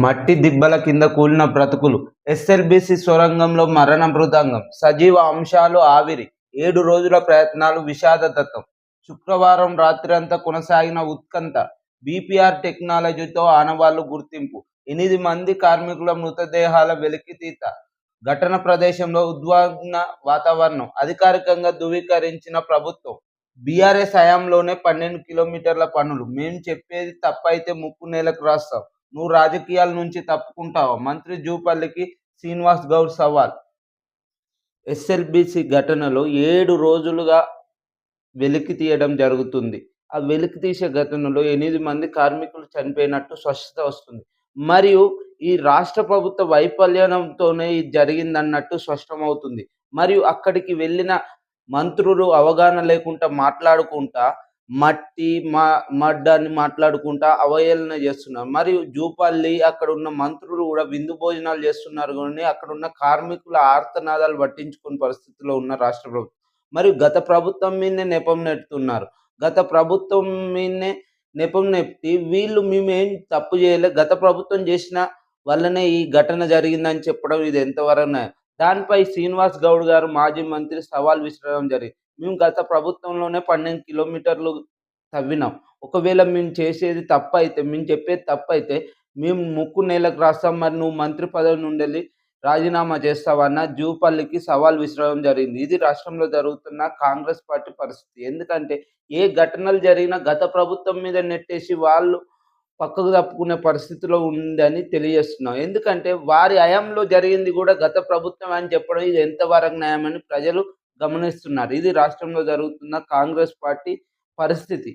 మట్టి దిబ్బల కింద కూలిన బ్రతుకులు. ఎస్ఎల్బిసి సొరంగంలో మరణ మృదంగం. సజీవ అంశాలు ఆవిరి. ఏడు రోజుల ప్రయత్నాలు విషాదదత్తం శుక్రవారం రాత్రంతా కొనసాగిన ఉత్కంఠ. బీపీఆర్ టెక్నాలజీతో ఆనవాళ్ళు గుర్తింపు. ఎనిమిది మంది కార్మికుల మృతదేహాల వెలికితీత ఘటన ప్రదేశంలో ఉద్వాగ్న వాతావరణం. అధికారికంగా ధృవీకరించిన ప్రభుత్వం. బీఆర్ఎస్ హయాంలోనే పన్నెండు కిలోమీటర్ల పనులు. మేము చెప్పేది తప్పైతే ముక్కు నేలకు రాస్తాం. నువ్వు రాజకీయాల నుంచి తప్పుకుంటావా? మంత్రి జూపల్లికి శ్రీనివాస్ గౌడ్ సవాల్. ఎస్ఎల్బిసి ఘటనలో ఏడు రోజులుగా వెలికి తీయడం జరుగుతుంది. ఆ వెలికి తీసే ఘటనలో ఎనిమిది మంది కార్మికులు చనిపోయినట్టు స్పష్టత వస్తుంది. మరియు ఈ రాష్ట్ర ప్రభుత్వ వైఫల్యంతోనే ఇది జరిగిందన్నట్టు స్పష్టమవుతుంది. మరియు అక్కడికి వెళ్ళిన మంత్రులు అవగాహన లేకుండా మాట్లాడుకుంటా మట్టి మా మడ్ అని మాట్లాడుకుంటా అవహేళన చేస్తున్నారు. మరియు జూపల్లి అక్కడ ఉన్న మంత్రులు కూడా విందు భోజనాలు చేస్తున్నారు కానీ అక్కడ ఉన్న కార్మికుల ఆర్తనాదాలు పట్టించుకునే పరిస్థితిలో ఉన్న రాష్ట్ర ప్రభుత్వం. మరియు గత ప్రభుత్వం మీదనే నెపం నెట్టుతున్నారు. గత ప్రభుత్వం మీదనే నెపం నెప్పి వీళ్ళు మేమేం తప్పు చేయలే. గత ప్రభుత్వం చేసిన వల్లనే ఈ ఘటన జరిగిందని చెప్పడం ఇది ఎంతవరకు దానిపై శ్రీనివాస్ గౌడ్ గారు మాజీ మంత్రి సవాల్ విసరడం జరిగింది. మేము గత ప్రభుత్వంలోనే పన్నెండు కిలోమీటర్లు తవ్వినాం. ఒకవేళ మేము చేసేది తప్పు అయితే మేము చెప్పేది తప్పు అయితే మేము ముక్కు నేలకు రాస్తాం. మరి నువ్వు మంత్రి పదవి నుండి రాజీనామా చేస్తావన్న జూపల్లికి సవాల్ విసరడం జరిగింది. ఇది రాష్ట్రంలో జరుగుతున్న కాంగ్రెస్ పార్టీ పరిస్థితి. ఎందుకంటే ఏ ఘటనలు జరిగినా గత ప్రభుత్వం మీద నెట్టేసి వాళ్ళు పక్కకు తప్పుకునే పరిస్థితిలో ఉందని తెలియజేస్తున్నాం. ఎందుకంటే వారి హయాంలో జరిగింది కూడా గత ప్రభుత్వం అని చెప్పడం ఇది ఎంతవరకు న్యాయమని ప్రజలు గమనిస్తున్నారు. ఇది రాష్ట్రంలో జరుగుతున్న కాంగ్రెస్ పార్టీ పరిస్థితి.